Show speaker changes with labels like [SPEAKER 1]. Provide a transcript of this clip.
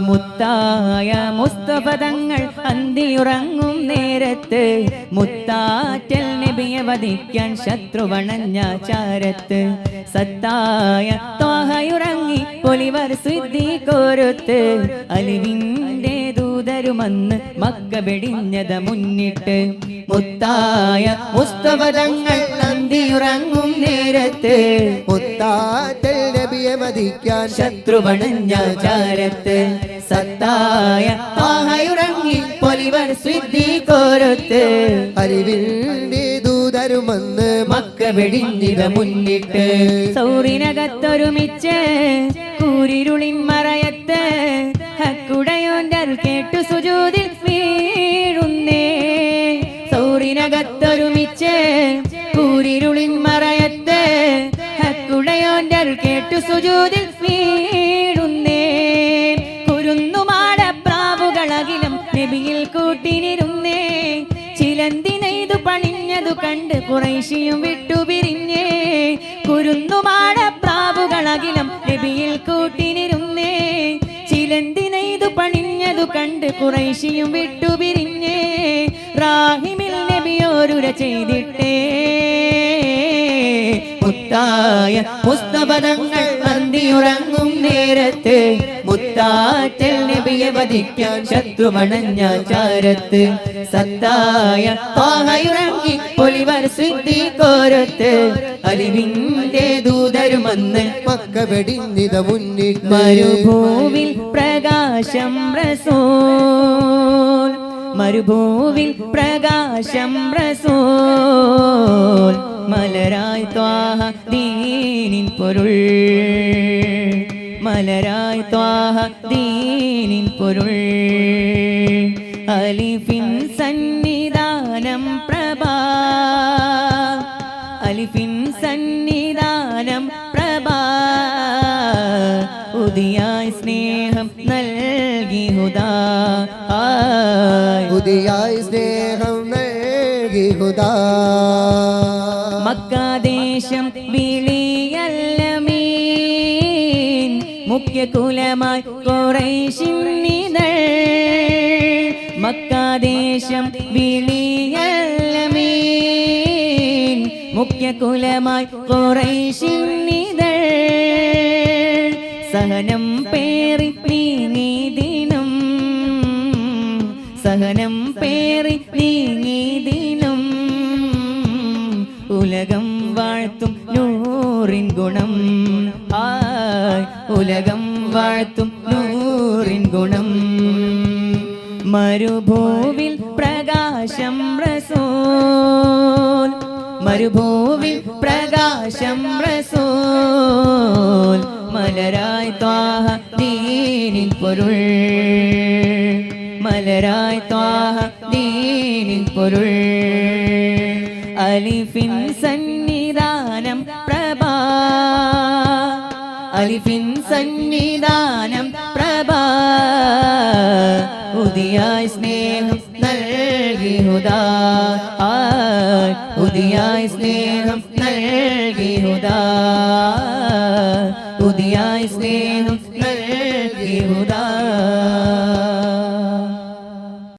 [SPEAKER 1] മുത്തായ മുസ്തഫതങ്ങൾ അന്തിയുറങ്ങും നേരത്ത്. മുത്താറ്റൽ നബിയെ വധിക്കാൻ ശത്രുവണഞ്ഞ ചാരത്ത്. സത്തായ ത്വാഹയുറങ്ങി പൊലിവർ സിദ്ധി കോരുത്ത്. അലിവിന്റെ ദൂതരുമന്ന് മക്ക വെടിഞ്ഞത മുന്നിട്ട്. മുത്തായ മുസ്തഫതങ്ങൾ അന്തിയുറങ്ങും നേരത്ത്
[SPEAKER 2] മുത്താറ്റൽ നബിയെ വധിക്കാൻ
[SPEAKER 1] ശത്രുവണഞ്ഞ ചാരത്ത് സത്തായ ആഹയുറങ്ങി പൊലിവൻ സ്വിദ്ധി കോരത്ത്
[SPEAKER 2] അറിവിന്റെ ദൂതരുമെന്ന്
[SPEAKER 1] മക്ക വെടിഞ്ഞിത മുന്നിട്ട് സൗറിനകത്തൊരുമിച്ച് കൂരിരുളിൻ മറയത്ത് ഹക്കുടയോന്റെ അരുൾ കേട്ടു സുജൂതിൽ വീഴുന്നേ. സൗറിനകത്തൊരുമിച്ച് കൂരിരുളിൻ മറയത്തെ ഹക്കുടയോന്റെ അരുൾ കേട്ടു സുജൂതിൽ വീഴുന്നേ. കുരുന്നുമാട പ്രാവുകളകിലും നബിയിൽ കൂട്ടിനിരുന്നേ. ചിലന്തിനെയ്തു പണിഞ്ഞതു കണ്ട് കുറേശിയും വിട്ടുപിരിഞ്ഞേ കുരുന്നുമാട പ്രാവുകളകിലും നബിയിൽ കൂട്ടിനിരുന്നേ. ചിലന്തിനെയ്തു പണിഞ്ഞതു കണ്ട് കുറേശിയും വിട്ടുപിരിഞ്ഞേ റാഹിമിൽ നബിയോരുര ചെയ്തിട്ടേ മുത്തായ പുസ്തപദങ്ങൾ അന്തിയുറങ്ങും നേരത്ത് മുത്താറ്റൽ നബിയെ വധിക്കാൻ ശത്രുമണഞ്ഞ ചാരത്ത് സത്തായ പാഹയുറങ്ങി പൊലിവർ സിദ്ധി കോരത്ത് അലിവിന്റെ ദൂതരുമെന്ന്
[SPEAKER 2] പക്ക വെടിഞ്ഞിത മുന്നിട്ട്
[SPEAKER 1] മരുഭൂവിൽ പ്രകാശം പ്രസോ മരുഭൂവിൽ പ്രകാശം റസൂൽ. മലരായി ത്വാഹ ദീനിൻ പൊരുൾ. മലരായി ത്വാഹ ദീനിൻ പൊരുൾ. അലിഫിൻ സന്നിധാനം പ്രഭാ. അലിഫിൻ സന്നിധാനം പ്രഭാ. പുതിയായി സ്നേഹം നൽകി ഹുദാ.
[SPEAKER 2] പുതിയായി സ്നേഹം നൽകി ഹുദാ.
[SPEAKER 1] മക്കാദേശം വിളിയല്ലമീൻ മുഖ്യ കുലമായി കുറേശിന്നിതൾ മക്കാദേശം വിളിയല്ലമീൻ മുഖ്യ കുലമായി കുറേശിന്നിതൾ സഹനം പേറി നീ ദിനം. സഹനം പേറി ഉലകം വാഴ്ത്തും നൂറിൻ ഗുണം. ആയ് ഉലകം വാഴ്ത്തും നൂറിൻ ഗുണം. മരുഭൂവിൽ പ്രകാശം റസൂൽ. മരുഭൂവിൽ പ്രകാശം റസൂൽ. മലരായി ത്വാഹ ദീനിൻ പൊരുൾ. മലരായി ത്വാഹ ദീനിൻ പൊരുൾ. അലിഫിൻ സന്നിധാനം പ്രഭാ. അലിഫിൻ സന്നിധാനം പ്രഭാ. പുതിയ സ്നേഹം നൽകി ഹുദാ. പുതിയ സ്നേഹം നൽകി ഉദാ പുതിയ സ്നേഹം നൽകി ഉദാ